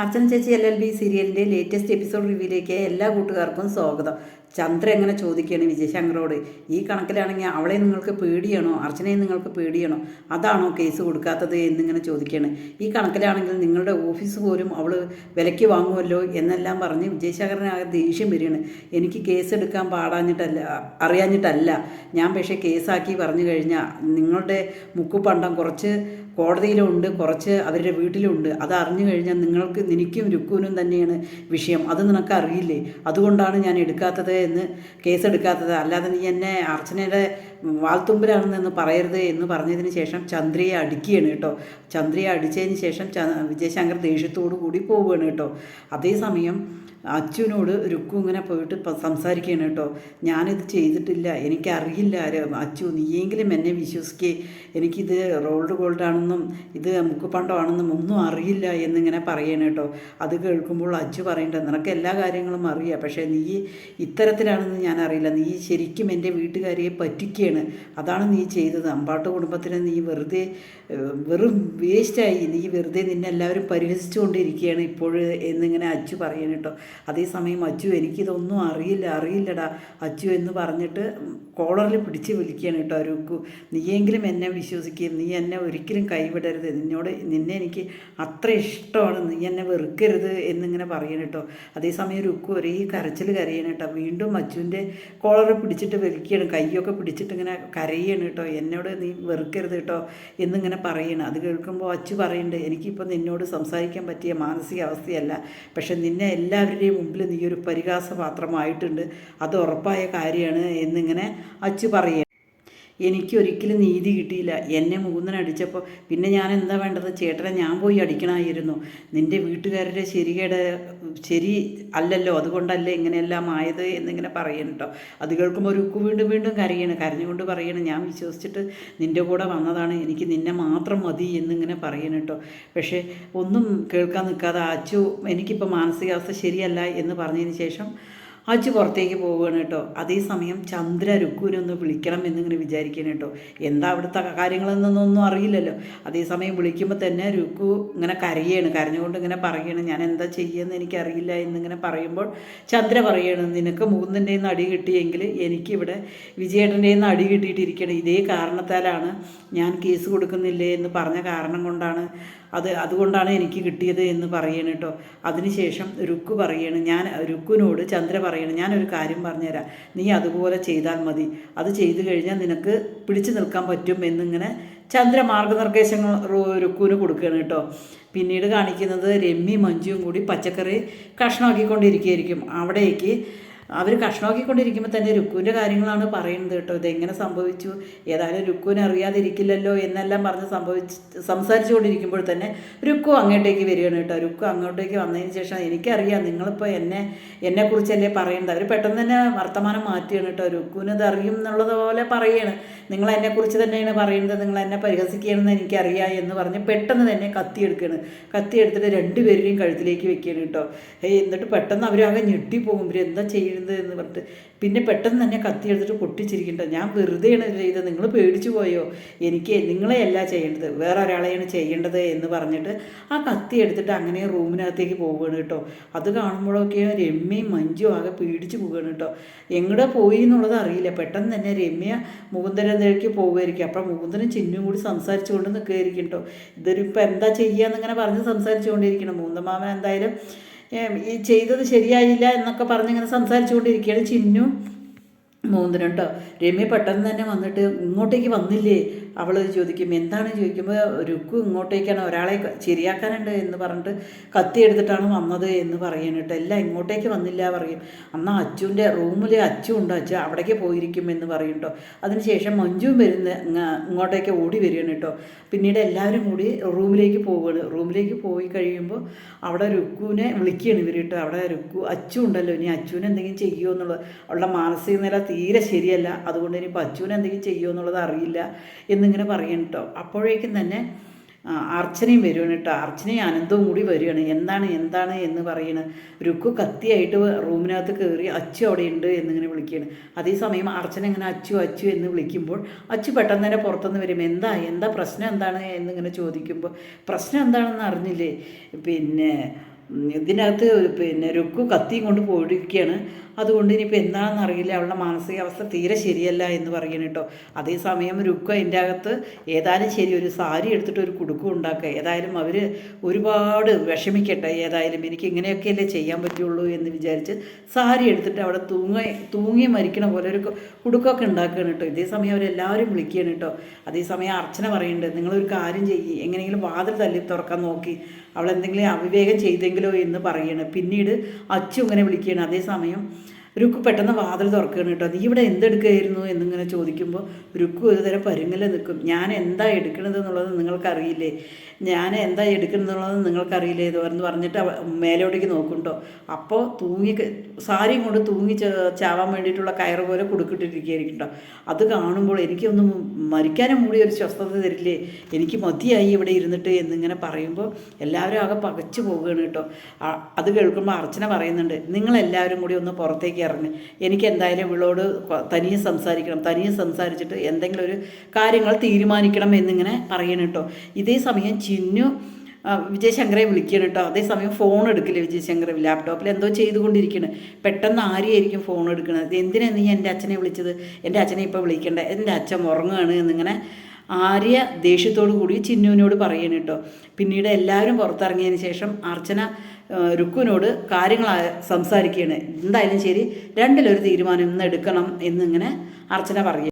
അർച്ചന ചേച്ചി L L B സീരിയലിന്റെ latest episode റിവ്യൂയിലേക്ക് എല്ലാ കൂട്ടുകാർക്കും സ്വാഗതം. ചന്ദ്ര എങ്ങനെ ചോദിക്കുകയാണ് വിജയശങ്കറോട് ഈ കണക്കിലാണെങ്കിൽ അവളെ നിങ്ങൾക്ക് പേടിയാണോ? അർച്ചനയെ നിങ്ങൾക്ക് പേടിയാണോ? അതാണോ കേസ് കൊടുക്കാത്തത്? എന്നിങ്ങനെ ചോദിക്കുകയാണ്. ഈ കണക്കിലാണെങ്കിൽ നിങ്ങളുടെ ഓഫീസ് പോലും അവൾ വിലയ്ക്ക് വാങ്ങുമല്ലോ? എന്നെല്ലാം പറഞ്ഞ് വിജയശങ്കറിനാകെ ദേഷ്യം വരികയാണ്. എനിക്ക് കേസ് എടുക്കാൻ പാടാഞ്ഞിട്ടല്ല അറിയാഞ്ഞിട്ടല്ല. ഞാൻ പക്ഷേ കേസാക്കി പറഞ്ഞു കഴിഞ്ഞാൽ നിങ്ങളുടെ മുക്കുപണ്ടം കുറച്ച് കോടതിയിലുണ്ട് കുറച്ച് അവരുടെ വീട്ടിലുണ്ട്. അത് അറിഞ്ഞു കഴിഞ്ഞാൽ നിങ്ങൾക്ക് നിനക്കും രുക്കൂനും തന്നെയാണ് വിഷയം. അത് നിനക്ക് അറിയില്ലേ? അതുകൊണ്ടാണ് ഞാൻ എടുക്കാത്തത്. എന്ന് കേസെടുക്കാത്തത്. അല്ലാതെ നീ എന്നെ അർച്ചനയുടെ വാൽത്തുമ്പിലാണെന്ന് പറയരുത് എന്ന് പറഞ്ഞതിന് ശേഷം ചന്ദ്രയെ അടിക്കുകയാണ് കേട്ടോ. ചന്ദ്രയെ അടിച്ചതിന് ശേഷം വിജയശങ്കർ ദേഷ്യത്തോടു കൂടി പോവുകയാണ് കേട്ടോ. അതേസമയം അച്ചുവിനോട് രുക്കു ഇങ്ങനെ പോയിട്ട് സംസാരിക്കുകയാണ് കേട്ടോ. ഞാനിത് ചെയ്തിട്ടില്ല. എനിക്കറിയില്ല ആര്. അച്ചു നീയെങ്കിലും എന്നെ വിശ്വസിക്കേ. എനിക്കിത് റോൾഡ് ഗോൾഡ് ആണെന്നും ഇത് മുക്കുപണ്ടമാണെന്നും ഒന്നും അറിയില്ല എന്നിങ്ങനെ പറയണം കേട്ടോ. അത് കേൾക്കുമ്പോൾ അച്ചു പറയേണ്ടത് നിനക്ക് എല്ലാ കാര്യങ്ങളും അറിയാം. പക്ഷേ നീ ഇത്തരത്തിലാണെന്ന് ഞാൻ അറിയില്ല. നീ ശരിക്കും എന്റെ വീട്ടുകാരിയെ പറ്റിക്കുകയാണ്. അതാണ് നീ ചെയ്തത്. അമ്പാട്ട് കുടുംബത്തിന് നീ വെറുതെ വെറും വേസ്റ്റായി നീ വെറുതെ നിന്നെല്ലാവരും പരിഹസിച്ചുകൊണ്ടിരിക്കുകയാണ് ഇപ്പോൾ എന്നിങ്ങനെ അച്ചു പറയണം കേട്ടോ. അതേസമയം അച്ചു എനിക്കിതൊന്നും അറിയില്ല അറിയില്ലടാ. അച്ചു എന്ന് പറഞ്ഞിട്ട് കോളറിൽ പിടിച്ച് വിളിക്കുകയാണ് കേട്ടോ അരുക്കു നീയെങ്കിലും എന്നെ വിശ്വസിക്കുകയും നീ എന്നെ ഒരിക്കലും കൈവിടരുത്. നിന്നോട് നിന്നെ എനിക്ക് അത്ര ഇഷ്ടമാണ്. നീ എന്നെ വെറുക്കരുത് എന്നിങ്ങനെ പറയണം കേട്ടോ. അതേസമയം രുക്കു ഒരേ കരച്ചിൽ കരയണം കേട്ടോ. വീണ്ടും അച്ചുവിന്റെ കോളർ പിടിച്ചിട്ട് വലിക്കുകയാണ് കൈയൊക്കെ പിടിച്ചിട്ട് ഇങ്ങനെ കരയാണ് കേട്ടോ. എന്നോട് നീ വെറുക്കരുത് കേട്ടോ എന്നിങ്ങനെ പറയണം. അത് കേൾക്കുമ്പോൾ അച്ചു പറയുന്നുണ്ട് എനിക്കിപ്പോൾ നിന്നോട് സംസാരിക്കാൻ പറ്റിയ മാനസികാവസ്ഥയല്ല. പക്ഷെ നിന്നെ എല്ലാവരുടെയും മുമ്പിൽ നീ ഒരു പരിഹാസപാത്രമായിട്ടുണ്ട്. അത് ഉറപ്പായ കാര്യമാണ് എന്നിങ്ങനെ അച്ചു പറയുക. എനിക്കൊരിക്കലും നീതി കിട്ടിയില്ല. എന്നെ മൂന്നനടിച്ചപ്പോൾ പിന്നെ ഞാൻ എന്താ വേണ്ടത്? ചേട്ടനെ ഞാൻ പോയി അടിക്കണമായിരുന്നു. നിന്റെ വീട്ടുകാരുടെ ശരികേട് ശരി അല്ലല്ലോ? അതുകൊണ്ടല്ലേ ഇങ്ങനെയെല്ലാം ആയത് എന്നിങ്ങനെ പറയണം കേട്ടോ അത് കേൾക്കുമ്പോൾ ഒരു ഉക്ക് വീണ്ടും വീണ്ടും കരയണം. കരഞ്ഞുകൊണ്ട് പറയണം ഞാൻ വിശ്വസിച്ചിട്ട് നിന്റെ കൂടെ വന്നതാണ്. എനിക്ക് നിന്നെ മാത്രം മതി എന്നിങ്ങനെ പറയണം കേട്ടോ പക്ഷേ ഒന്നും കേൾക്കാൻ നിൽക്കാതെ അച്ചു എനിക്കിപ്പോൾ മാനസികാവസ്ഥ ശരിയല്ല എന്ന് പറഞ്ഞതിന് ശേഷം അച്ചു പുറത്തേക്ക് പോവുകയാണ് കേട്ടോ. അതേസമയം ചന്ദ്ര രുക്കൂരൊന്ന് വിളിക്കണം എന്നിങ്ങനെ വിചാരിക്കണം കേട്ടോ. എന്താ അവിടുത്തെ കാര്യങ്ങളെന്നൊന്നും അറിയില്ലല്ലോ. അതേസമയം വിളിക്കുമ്പോൾ തന്നെ രുക്കു ഇങ്ങനെ കരയാണ് കരഞ്ഞുകൊണ്ട് ഇങ്ങനെ പറയുകയാണ് ഞാൻ എന്താ ചെയ്യുമെന്ന് എനിക്കറിയില്ല എന്നിങ്ങനെ പറയുമ്പോൾ ചന്ദ്ര പറയാണ് നിനക്ക് മൂന്നിന്റെ നിന്ന് അടി കിട്ടിയെങ്കിൽ എനിക്കിവിടെ വിജയേട്ടന്റെ നിന്ന് അടി കിട്ടിയിട്ടിരിക്കണം. ഇതേ കാരണത്താലാണ് ഞാൻ കേസ് കൊടുക്കുന്നില്ലേ എന്ന് പറഞ്ഞ കാരണം കൊണ്ടാണ് അത് അതുകൊണ്ടാണ് എനിക്ക് കിട്ടിയത് എന്ന് പറയണം കേട്ടോ. അതിനുശേഷം രുക്കു പറയാണ് ഞാൻ രുക്കുനോട് ചന്ദ്ര ഞാനൊരു കാര്യം പറഞ്ഞുതരാം. നീ അതുപോലെ ചെയ്താൽ മതി. അത് ചെയ്തു കഴിഞ്ഞാൽ നിനക്ക് പിടിച്ചു നിൽക്കാൻ പറ്റും എന്നിങ്ങനെ ചന്ദ്ര മാർഗനിർദ്ദേശങ്ങൾ രുക്കുവിന് കൊടുക്കുകയാണ് കേട്ടോ. പിന്നീട് കാണിക്കുന്നത് രമ്മി മഞ്ജുവും കൂടി പച്ചക്കറി കഷ്ണമാക്കിക്കൊണ്ടിരിക്കുകയായിരിക്കും. അവിടേക്ക് അവർ കഷ്ണമാക്കിക്കൊണ്ടിരിക്കുമ്പോൾ തന്നെ രുക്കുവിന്റെ കാര്യങ്ങളാണ് പറയുന്നത് കേട്ടോ. ഇതെങ്ങനെ സംഭവിച്ചു? ഏതായാലും രുക്കുവിനെ അറിയാതിരിക്കില്ലല്ലോ എന്നെല്ലാം പറഞ്ഞ് സംഭവിച്ച് സംസാരിച്ചു കൊണ്ടിരിക്കുമ്പോൾ തന്നെ രുക്കു അങ്ങോട്ടേക്ക് വരികയാണ് കേട്ടോ. രുക്കു അങ്ങോട്ടേക്ക് വന്നതിന് ശേഷം എനിക്കറിയാം നിങ്ങളിപ്പോൾ എന്നെ എന്നെക്കുറിച്ചല്ലേ പറയുന്നത്. അവർ പെട്ടെന്ന് തന്നെ വർത്തമാനം മാറ്റുകയാണ് കേട്ടോ. രുക്കുവിന് ഇത് അറിയും എന്നുള്ളതുപോലെ പറയുകയാണ്. നിങ്ങൾ എന്നെക്കുറിച്ച് തന്നെയാണ് പറയുന്നത്. നിങ്ങൾ എന്നെ പരിഹസിക്കുകയാണെന്ന് എനിക്കറിയാം എന്ന് പറഞ്ഞ് പെട്ടെന്ന് തന്നെ കത്തിയെടുക്കുകയാണ്. കത്തിയെടുത്തിട്ട് രണ്ടുപേരുടെയും കഴുത്തിലേക്ക് വെക്കുകയാണ് കേട്ടോ. എന്നിട്ട് പെട്ടെന്ന് അവരാകെ ഞെട്ടിപ്പോകും. ഇവരെന്താ എന്താ ചെയ്യുന്നത് എന്ന് പറഞ്ഞിട്ട് പിന്നെ പെട്ടെന്ന് തന്നെ കത്തി കത്തിയെടുത്തിട്ട് പൊട്ടിച്ചിരിക്കേണ്ടത് ഞാൻ വെറുതെയാണ് ചെയ്തത്. നിങ്ങൾ പേടിച്ചു പോയോ? എനിക്ക് നിങ്ങളെയല്ല ചെയ്യേണ്ടത്. വേറെ ഒരാളെയാണ് ചെയ്യേണ്ടത് എന്ന് പറഞ്ഞിട്ട് ആ കത്തി എടുത്തിട്ട് അങ്ങനെ റൂമിനകത്തേക്ക് പോവുകയാണ് കേട്ടോ. അത് കാണുമ്പോഴൊക്കെ രമ്യയും മഞ്ജുവും ആകെ പേടിച്ചു പോവുകയാണ് കേട്ടോ. എങ്ങടെ പോയി എന്നുള്ളത് അറിയില്ല. പെട്ടെന്ന് തന്നെ രമ്യ മുകുന്ദരന്തേക്ക് പോവുമായിരിക്കും അപ്പം മുകുന്ദനും ചിന്നും കൂടി സംസാരിച്ചുകൊണ്ട് നിൽക്കുകയായിരിക്കും കേട്ടോ. ഇതൊരു ഇപ്പം എന്താ ചെയ്യുകയെന്നിങ്ങനെ പറഞ്ഞ് സംസാരിച്ചുകൊണ്ടിരിക്കണം. മൂന്നമാമൻ എന്തായാലും ഈ ചെയ്തത് ശരിയായില്ല എന്നൊക്കെ പറഞ്ഞിങ്ങനെ സംസാരിച്ചുകൊണ്ടിരിക്കുകയാണ് ചിന്നു മൂന്നിനും രമ്യ പെട്ടെന്ന് തന്നെ വന്നിട്ട് ഇങ്ങോട്ടേക്ക് വന്നില്ലേ? അവൾ ചോദിക്കും എന്താണ്? ചോദിക്കുമ്പോൾ രുക്കു ഇങ്ങോട്ടേക്കാണ് ഒരാളെ ശരിയാക്കാനുണ്ട് എന്ന് പറഞ്ഞിട്ട് കത്തി എടുത്തിട്ടാണ് വന്നത് എന്ന് പറയണം കേട്ടോ. എല്ലാം ഇങ്ങോട്ടേക്ക് വന്നില്ല പറയും. അന്ന് അച്ചുവിന്റെ റൂമിൽ അച്ചു ഉണ്ട് അച്ഛ അവിടേക്ക് പോയിരിക്കും എന്ന് പറയും കേട്ടോ. അതിനുശേഷം മഞ്ജുവും വരുന്ന ഇങ്ങ- ഇങ്ങോട്ടേക്ക് ഓടി വരികയാണ് കേട്ടോ. പിന്നീട് എല്ലാവരും കൂടി റൂമിലേക്ക് പോവുകയാണ്. റൂമിലേക്ക് പോയി കഴിയുമ്പോൾ അവിടെ രുക്കുവിനെ വിളിക്കുകയാണ് ഇവർ കേട്ടോ. അവിടെ രുക്കു അച്ചു ഉണ്ടല്ലോ ഇനി അച്ചുവിനെ എന്തെങ്കിലും ചെയ്യുമോ എന്നുള്ളത്? അവളുടെ മാനസിക നില തീരെ ശരിയല്ല. അതുകൊണ്ട് ഇനിയിപ്പോൾ അച്ചുവിനെ എന്തെങ്കിലും ചെയ്യുമോ എന്നുള്ളത് അറിയില്ല എന്നിങ്ങനെ പറയണം കേട്ടോ അപ്പോഴേക്കും തന്നെ അർച്ചനയും വരുവാണ് കേട്ടോ അർച്ചനയും അനന്തവും കൂടി വരികയാണ് എന്താണ് എന്താണ് എന്ന് പറയണ്. രുക്കു കത്തിയായിട്ട് റൂമിനകത്ത് കയറി അച്ചു അവിടെ ഉണ്ട് എന്നിങ്ങനെ വിളിക്കുകയാണ് അതേസമയം അർച്ചന ഇങ്ങനെ അച്ചു അച്ചു എന്ന് വിളിക്കുമ്പോൾ അച്ചു പെട്ടെന്ന് തന്നെ പുറത്തുനിന്ന് വരും. എന്താ എന്താ പ്രശ്നം എന്താണ് എന്നിങ്ങനെ ചോദിക്കുമ്പോൾ പ്രശ്നം എന്താണെന്ന് അറിഞ്ഞില്ലേ? പിന്നെ ഇതിനകത്ത് പിന്നെ രുക്കു കത്തിയും കൊണ്ട് പോയിരിക്കുകയാണ്. അതുകൊണ്ട് ഇനിയിപ്പോൾ എന്താണെന്ന് അറിയില്ല. അവളുടെ മാനസികാവസ്ഥ തീരെ ശരിയല്ല എന്ന് പറയണം കേട്ടോ. അതേസമയം രുക്കു അതിന്റെ അകത്ത് ഏതായാലും ശരി ഒരു സാരി എടുത്തിട്ട് ഒരു കുടുക്കും ഉണ്ടാക്കുക. ഏതായാലും അവർ ഒരുപാട് വിഷമിക്കട്ടെ. ഏതായാലും എനിക്ക് ഇങ്ങനെയൊക്കെയല്ലേ ചെയ്യാൻ പറ്റുള്ളൂ എന്ന് വിചാരിച്ച് സാരി എടുത്തിട്ട് അവിടെ തൂങ്ങി തൂങ്ങി മരിക്കണ പോലെ ഒരു കുടുക്കൊക്കെ ഉണ്ടാക്കുകയാണ് കേട്ടോ. ഇതേസമയം അവരെല്ലാവരും വിളിക്കുകയാണ് കേട്ടോ. അതേസമയം അർച്ചന പറയുന്നുണ്ട് നിങ്ങളൊരു കാര്യം ചെയ്യും. എങ്ങനെയെങ്കിലും വാതിൽ തല്ലി തുറക്കാൻ നോക്കി. അവൾ എന്തെങ്കിലും അവിവേകം ചെയ്തെങ്കിലോ എന്ന് പറയണം. പിന്നീട് അച്ചു ഇങ്ങനെ വിളിക്കുകയാണ്. അതേസമയം രുക്കു പെട്ടെന്ന് വാതിൽ തുറക്കുകയാണ് കേട്ടോ. നീ ഇവിടെ എന്തെടുക്കുകയായിരുന്നു എന്നിങ്ങനെ ചോദിക്കുമ്പോൾ രുക്കു ഒരു തരം നിൽക്കും. ഞാൻ എന്താ എടുക്കണത് എന്നുള്ളത് നിങ്ങൾക്കറിയില്ലേ? ഞാൻ എന്താ എടുക്കണമെന്നുള്ളത് നിങ്ങൾക്കറിയില്ലേ എന്ന് പറഞ്ഞിട്ട് മേലോട്ടേക്ക് നോക്കും കേട്ടോ അപ്പോൾ തൂങ്ങി സാരിയും കൊണ്ട് തൂങ്ങി ചാവാൻ വേണ്ടിയിട്ടുള്ള കയറ് പോലെ കൊടുക്കിട്ടിരിക്കുകയായിരിക്കും കേട്ടോ അത് കാണുമ്പോൾ എനിക്കൊന്ന് മരിക്കാനും കൂടി ഒരു സ്വസ്ഥത തരില്ലേ? എനിക്ക് മതിയായി ഇവിടെ ഇരുന്നിട്ട് എന്നിങ്ങനെ പറയുമ്പോൾ എല്ലാവരും ആകെ പകച്ചു പോവുകയാണ് കേട്ടോ അത് കേൾക്കുമ്പോൾ അർച്ചന പറയുന്നുണ്ട് നിങ്ങളെല്ലാവരും കൂടി ഒന്ന് പുറത്തേക്ക് ഇറങ്ങി എനിക്ക് എന്തായാലും ഇവളോട് തനിയെ സംസാരിക്കണം തനിയെ സംസാരിച്ചിട്ട് എന്തെങ്കിലും ഒരു കാര്യങ്ങൾ തീരുമാനിക്കണം എന്നിങ്ങനെ പറയണം കേട്ടോ. ഇതേ സമയം ചിന്നു വിജയശങ്കറെ വിളിക്കണം കേട്ടോ. അതേസമയം ഫോൺ എടുക്കില്ല വിജയശങ്കർ ലാപ്ടോപ്പിൽ എന്തോ ചെയ്തുകൊണ്ടിരിക്കണം പെട്ടെന്ന് ആരെയായിരിക്കും ഫോൺ എടുക്കുന്നത് എന്തിനാണ് നീ എന്റെ അച്ഛനെ വിളിച്ചത്? എന്റെ അച്ഛനെ ഇപ്പോൾ വിളിക്കണ്ട. എന്റെ അച്ഛൻ ഉറങ്ങുകയാണ് എന്നിങ്ങനെ ആര്യ ദേഷ്യത്തോടു കൂടി ചിന്നുവിനോട് പറയണം കേട്ടോ. പിന്നീട് എല്ലാവരും പുറത്തിറങ്ങിയതിന് ശേഷം അർച്ചന രുക്കുവിനോട് കാര്യങ്ങൾ സംസാരിക്കുകയാണ് എന്തായാലും ശരി രണ്ടിലൊരു തീരുമാനം ഇന്ന് എടുക്കണം എന്നിങ്ങനെ അർച്ചന പറയും